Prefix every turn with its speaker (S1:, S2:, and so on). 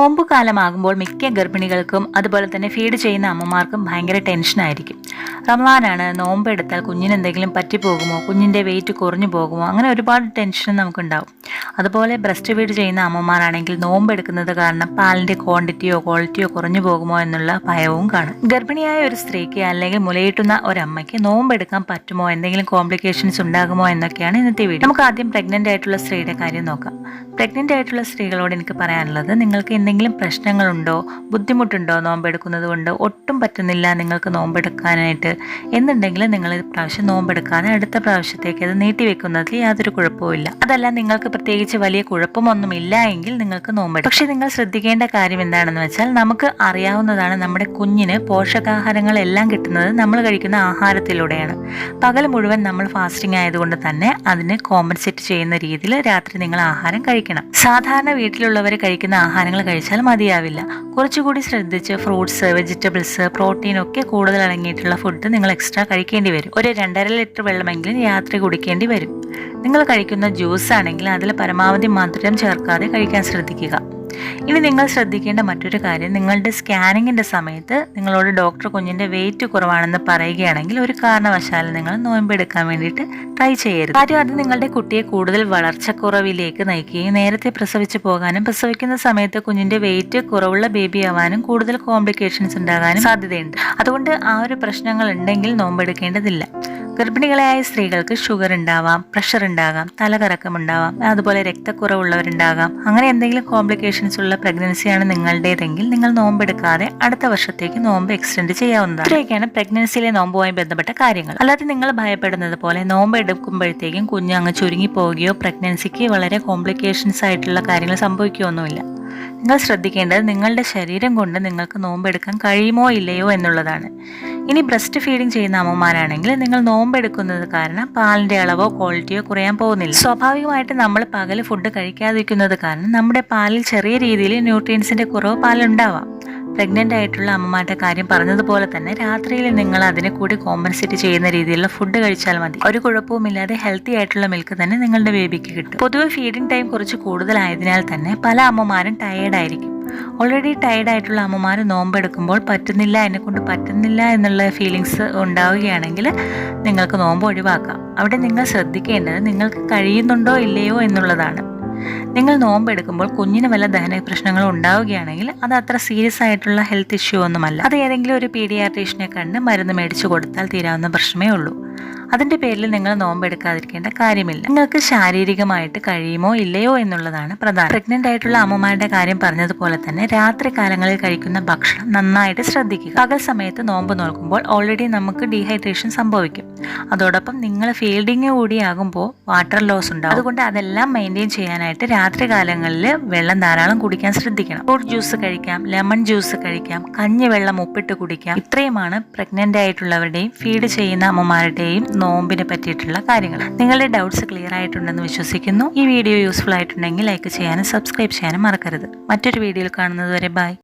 S1: നോമ്പ് കാലമാകുമ്പോൾ മിക്ക ഗർഭിണികൾക്കും അതുപോലെ തന്നെ ഫീഡ് ചെയ്യുന്ന അമ്മമാർക്കും ഭയങ്കര ടെൻഷനായിരിക്കും റമദാനാണ് നോമ്പ് എടുത്താൽ കുഞ്ഞിന് എന്തെങ്കിലും പറ്റിപ്പോകുമോ? കുഞ്ഞിന്റെ വെയിറ്റ് കുറഞ്ഞു പോകുമോ? അങ്ങനെ ഒരുപാട് ടെൻഷൻ നമുക്കുണ്ടാവും. അതുപോലെ ബ്രസ്റ്റ് ഫീഡ് ചെയ്യുന്ന അമ്മമാരാണെങ്കിൽ നോമ്പ് എടുക്കുന്നത് കാരണം പാലിന്റെ ക്വാണ്ടിറ്റിയോ ക്വാളിറ്റിയോ കുറഞ്ഞു പോകുമോ എന്നുള്ള ഭയവും കാണും. ഗർഭിണിയായ ഒരു സ്ത്രീക്ക് അല്ലെങ്കിൽ മുലയിട്ടുന്ന ഒരമ്മയ്ക്ക് നോമ്പ് എടുക്കാൻ പറ്റുമോ? എന്തെങ്കിലും കോംപ്ലിക്കേഷൻസ് ഉണ്ടാകുമോ എന്നൊക്കെയാണ് ഇന്നത്തെ വീഡിയോ നമുക്ക് ആദ്യം പ്രഗ്നന്റ് ആയിട്ടുള്ള സ്ത്രീയുടെ കാര്യം നോക്കാം. പ്രഗ്നന്റ് ആയിട്ടുള്ള സ്ത്രീകളോട് എനിക്ക് പറയാനുള്ളത് നിങ്ങൾക്ക് പ്രശ്നങ്ങളുണ്ടോ ബുദ്ധിമുട്ടുണ്ടോ നോമ്പെടുക്കുന്നത് കൊണ്ട് ഒട്ടും പറ്റുന്നില്ല നിങ്ങൾക്ക് നോമ്പെടുക്കാനായിട്ട് എന്നുണ്ടെങ്കിൽ നിങ്ങൾ ഈ പ്രാവശ്യം നോമ്പെടുക്കാൻ അടുത്ത പ്രാവശ്യത്തേക്ക് അത് നീട്ടിവെക്കുന്നതിൽ യാതൊരു കുഴപ്പവുമില്ല അതല്ല നിങ്ങൾക്ക് പ്രത്യേകിച്ച് വലിയ കുഴപ്പമൊന്നും ഇല്ല എങ്കിൽ നിങ്ങൾക്ക് നോമ്പെടുക്കും പക്ഷേ നിങ്ങൾ ശ്രദ്ധിക്കേണ്ട കാര്യം എന്താണെന്ന് വെച്ചാൽ നമുക്ക് അറിയാവുന്നതാണ് നമ്മുടെ കുഞ്ഞിന് പോഷകാഹാരങ്ങളെല്ലാം കിട്ടുന്നത് നമ്മൾ കഴിക്കുന്ന ആഹാരത്തിലൂടെയാണ്. പകൽ മുഴുവൻ നമ്മൾ ഫാസ്റ്റിംഗ് ആയതുകൊണ്ട് തന്നെ അതിന് കോമ്പൻസേറ്റ് ചെയ്യുന്ന രീതിയിൽ രാത്രി നിങ്ങൾ ആഹാരം കഴിക്കണം. സാധാരണ വീട്ടിലുള്ളവർ കഴിക്കുന്ന ആഹാരങ്ങൾ കഴിച്ചാൽ മതിയാവില്ല. കുറച്ചുകൂടി ശ്രദ്ധിച്ച് ഫ്രൂട്ട്സ് വെജിറ്റബിൾസ് പ്രോട്ടീൻ ഒക്കെ കൂടുതൽ അടങ്ങിയിട്ടുള്ള ഫുഡ് നിങ്ങൾ എക്സ്ട്രാ കഴിക്കേണ്ടി വരും. ഒരു രണ്ടര ലിറ്റർ വെള്ളമെങ്കിലും രാത്രി കുടിക്കേണ്ടി വരും. നിങ്ങൾ കഴിക്കുന്ന ജ്യൂസ് ആണെങ്കിൽ അതിൽ പരമാവധി മധുരം ചേർക്കാതെ കഴിക്കാൻ ശ്രദ്ധിക്കുക. ഇനി നിങ്ങൾ ശ്രദ്ധിക്കേണ്ട മറ്റൊരു കാര്യം നിങ്ങളുടെ സ്കാനിങ്ങിന്റെ സമയത്ത് നിങ്ങളോട് ഡോക്ടർ കുഞ്ഞിന്റെ വെയിറ്റ് കുറവാണെന്ന് പറയുകയാണെങ്കിൽ ഒരു കാരണവശാലും നിങ്ങൾ നോയമ്പെടുക്കാൻ വേണ്ടിയിട്ട് ട്രൈ ചെയ്യരുത്. കാര്യം അത് നിങ്ങളുടെ കുട്ടിയെ കൂടുതൽ വളർച്ചക്കുറവിലേക്ക് നയിക്കുകയും നേരത്തെ പ്രസവിച്ച് പോകാനും പ്രസവിക്കുന്ന സമയത്ത് കുഞ്ഞിന്റെ വെയിറ്റ് കുറവുള്ള ബേബി ആവാനും കൂടുതൽ കോംപ്ലിക്കേഷൻസ് ഉണ്ടാകാനും സാധ്യതയുണ്ട്. അതുകൊണ്ട് ആ ഒരു പ്രശ്നങ്ങൾ ഉണ്ടെങ്കിൽ നോമ്പെടുക്കേണ്ടതില്ല ഗർഭിണികളായ സ്ത്രീകൾക്ക് ഷുഗർ ഉണ്ടാവാം പ്രഷർ ഉണ്ടാകാം തലകറക്കം ഉണ്ടാവാം അതുപോലെ രക്തക്കുറവുള്ളവരുണ്ടാകാം. അങ്ങനെ എന്തെങ്കിലും കോംപ്ലിക്കേഷൻസ് ഉള്ള പ്രഗ്നൻസിയാണ് നിങ്ങളുടേതെങ്കിൽ നിങ്ങൾ നോമ്പെടുക്കാതെ അടുത്ത വർഷത്തേക്ക് നോമ്പ് എക്സ്റ്റെൻഡ് ചെയ്യാവുന്നതാണ്. ഇത്രയൊക്കെയാണ് പ്രഗ്നൻസിയിലെ നോമ്പുമായി ബന്ധപ്പെട്ട കാര്യങ്ങൾ. അല്ലാതെ നിങ്ങൾ ഭയപ്പെടുന്നത് പോലെ നോമ്പ് എടുക്കുമ്പോഴത്തേക്കും കുഞ്ഞ് അങ്ങ് ചുരുങ്ങി പോവുകയോ പ്രഗ്നൻസിക്ക് വളരെ കോംപ്ലിക്കേഷൻസ് ആയിട്ടുള്ള കാര്യങ്ങൾ സംഭവിക്കുകയൊന്നുമില്ല നിങ്ങൾ ശ്രദ്ധിക്കേണ്ടത് നിങ്ങളുടെ ശരീരം കൊണ്ട് നിങ്ങൾക്ക് നോമ്പെടുക്കാൻ കഴിയുമോ ഇല്ലയോ എന്നുള്ളതാണ്. ഇനി ബ്രസ്റ്റ് ഫീഡിംഗ് ചെയ്യുന്ന അമ്മമാരാണെങ്കിൽ നിങ്ങൾ നോമ്പെടുക്കുന്നത് കാരണം പാലിന്റെ അളവോ ക്വാളിറ്റിയോ കുറയാൻ പോകുന്നില്ല. സ്വാഭാവികമായിട്ട് നമ്മൾ പകൽ ഫുഡ് കഴിക്കാതിരിക്കുന്നത് കാരണം നമ്മുടെ പാലിൽ ചെറിയ രീതിയിൽ ന്യൂട്രിയൻസിന്റെ കുറവ് പാലുണ്ടാവാം. പ്രഗ്നന്റ് ആയിട്ടുള്ള അമ്മമാരുടെ കാര്യം പറഞ്ഞതുപോലെ തന്നെ രാത്രിയിൽ നിങ്ങൾ അതിനെ കൂടി കോമ്പൻസേറ്റ് ചെയ്യുന്ന രീതിയിലുള്ള ഫുഡ് കഴിച്ചാൽ മതി. ഒരു കുഴപ്പവുമില്ലാതെ ഹെൽത്തി ആയിട്ടുള്ള മിൽക്ക് തന്നെ നിങ്ങളുടെ ബേബിക്ക് കിട്ടും. പൊതുവെ ഫീഡിംഗ് ടൈം കുറച്ച് കൂടുതലായതിനാൽ തന്നെ പല അമ്മമാരും ടയേർഡ് ആയിരിക്കും. ഓൾറെഡി ടയേർഡ് ആയിട്ടുള്ള അമ്മമാർ നോമ്പെടുക്കുമ്പോൾ പറ്റുന്നില്ല എന്നെ കൊണ്ട് പറ്റുന്നില്ല എന്നുള്ള ഫീലിങ്സ് ഉണ്ടാവുകയാണെങ്കിൽ നിങ്ങൾക്ക് നോമ്പ് ഒഴിവാക്കാം. അവിടെ നിങ്ങൾ ശ്രദ്ധിക്കേണ്ടത് നിങ്ങൾക്ക് കഴിയുന്നുണ്ടോ ഇല്ലയോ എന്നുള്ളതാണ്. നിങ്ങൾ നോമ്പെടുക്കുമ്പോൾ കുഞ്ഞിന് വല്ല ദഹന പ്രശ്നങ്ങൾ ഉണ്ടാവുകയാണെങ്കിൽ അത് അത്ര സീരിയസ് ആയിട്ടുള്ള ഹെൽത്ത് ഇഷ്യൂ ഒന്നുമല്ല. അത് ഏതെങ്കിലും ഒരു പീഡിയാട്രീഷനെ കണ്ട് മരുന്ന് മേടിച്ചു കൊടുത്താൽ തീരാവുന്ന പ്രശ്നമേ ഉള്ളൂ. അതിന്റെ പേരിൽ നിങ്ങൾ നോമ്പെടുക്കാതിരിക്കേണ്ട കാര്യമില്ല. നിങ്ങൾക്ക് ശാരീരികമായിട്ട് കഴിയുമോ ഇല്ലയോ എന്നുള്ളതാണ് പ്രധാനം. പ്രഗ്നന്റ് ആയിട്ടുള്ള അമ്മമാരുടെ കാര്യം പറഞ്ഞതുപോലെ തന്നെ രാത്രി കാലങ്ങളിൽ കഴിക്കുന്ന ഭക്ഷണം നന്നായിട്ട് ശ്രദ്ധിക്കുക. പകൽ സമയത്ത് നോമ്പ് നോക്കുമ്പോൾ ഓൾറെഡി നമുക്ക് ഡീഹൈഡ്രേഷൻ സംഭവിക്കും. അതോടൊപ്പം നിങ്ങൾ ഫീൽഡിങ് കൂടിയാകുമ്പോൾ വാട്ടർ ലോസ് ഉണ്ടാവും. അതുകൊണ്ട് അതെല്ലാം മെയിന്റെയിൻ ചെയ്യാനായിട്ട് രാത്രി കാലങ്ങളിൽ വെള്ളം ധാരാളം കുടിക്കാൻ ശ്രദ്ധിക്കണം. ഫ്രൂട്ട് ജ്യൂസ് കഴിക്കാം ലെമൺ ജ്യൂസ് കഴിക്കാം കഞ്ഞിവെള്ളം ഉപ്പിട്ട് കുടിക്കാം. ഇത്രയുമാണ് പ്രഗ്നന്റ് ആയിട്ടുള്ളവരുടെയും ഫീഡ് ചെയ്യുന്ന അമ്മമാരുടെയും നോമ്പിനെ പറ്റിയിട്ടുള്ള കാര്യങ്ങൾ. നിങ്ങളുടെ ഡൗട്ട്സ് ക്ലിയർ ആയിട്ടുണ്ടെന്ന് വിശ്വസിക്കുന്നു. ഈ വീഡിയോ യൂസ്ഫുൾ ആയിട്ടുണ്ടെങ്കിൽ ലൈക്ക് ചെയ്യാനും സബ്സ്ക്രൈബ് ചെയ്യാനും മറക്കരുത്. മറ്റൊരു വീഡിയോയിൽ കാണുന്നത് വരെ ബൈ